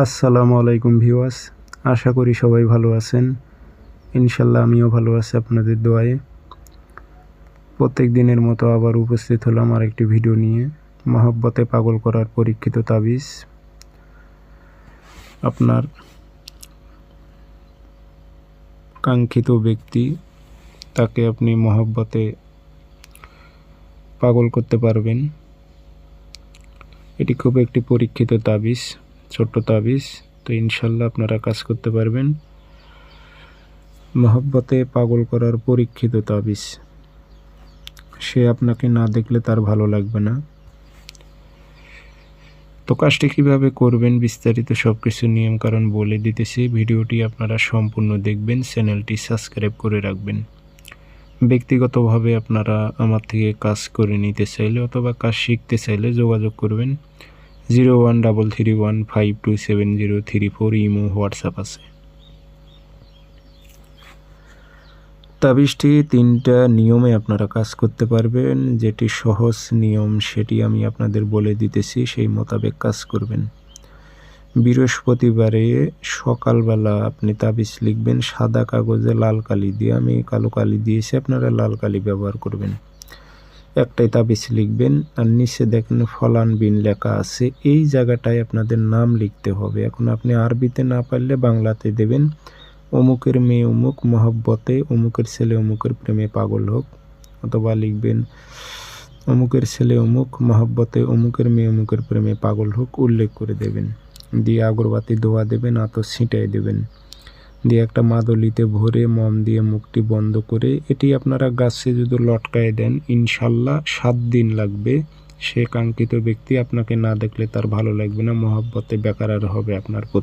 আসসালামু আলাইকুম ভিউয়ার্স, আশা করি সবাই ভালো আছেন। ইনশাল্লাহ আমিও ভালো আছি আপনাদের দোয়ায়। প্রত্যেক দিনের মতো আবার উপস্থিত হলাম আর একটি ভিডিও নিয়ে। মহব্বতে পাগল করার পরীক্ষিত তাবিজ। আপনার কাঙ্ক্ষিত ব্যক্তি, তাকে আপনি মহব্বতে পাগল করতে পারবেন। এটি খুব একটি পরীক্ষিত তাবিজ। ছোট্ট তাবিজ। তো ইনশাল্লাহ আপনারা কাজ করতে পারবেন। মহব্বতে পাগল করার পরীক্ষিত তাবিজ। সে আপনাকে না দেখলে তার ভালো লাগবে না। তো কাজটি কীভাবে করবেন বিস্তারিত সব কিছু নিয়ম কারণ বলে দিতেছি। ভিডিওটি আপনারা সম্পূর্ণ দেখবেন, চ্যানেলটি সাবস্ক্রাইব করে রাখবেন। ব্যক্তিগতভাবে আপনারা আমার থেকে কাজ করে নিতে চাইলে অথবা কাজ শিখতে চাইলে যোগাযোগ করবেন। Zero one double three one five two seven zero three four Imo WhatsApp আছে। তাবিজটি তিনটা নিয়মে আপনারা কাজ করতে পারবেন। যেটি সহজ নিয়ম, সেটি আমি আপনাদের বলে দিতেছি, সেই মোতাবেক কাজ করবেন। বৃহস্পতিবারে সকালবেলা আপনি তাবিজ লিখবেন, সাদা কাগজে লাল কালি দিয়ে, আমি কালো কালি দিয়েছি, আপনারা লাল কালি ব্যবহার করবেন। একটাই তাবিজ লিখবেন, আর নিচে দেখেন ফলান বিন লেখা আছে। এই জায়গাটায় আপনাদের নাম লিখতে হবে। এখন আপনি আরবিতে না পারলে বাংলাতে দেবেন, অমুকের মেয়ে অমুক, মহব্বতে অমুকের ছেলে অমুকের প্রেমে পাগল হোক। অথবা লিখবেন, অমুকের ছেলে অমুক, মহব্বতে অমুকের মেয়ে অমুকের প্রেমে পাগল হোক, উল্লেখ করে দেবেন। দিয়ে আগরবাতি দোয়া দেবেন, আতর ছিটাই দেবেন। দিয়ে একটা মাদলিতে ভরে মম দিয়ে মুখটি বন্ধ করে এটি আপনারা গাছে যদি লটকায় দেন, ইনশাল্লাহ সাত দিন লাগবে। সে কাঙ্ক্ষিত ব্যক্তি আপনাকে না দেখলে তার ভালো লাগবে না, মহাব্বতে বেকার হবে আপনার প্রতি।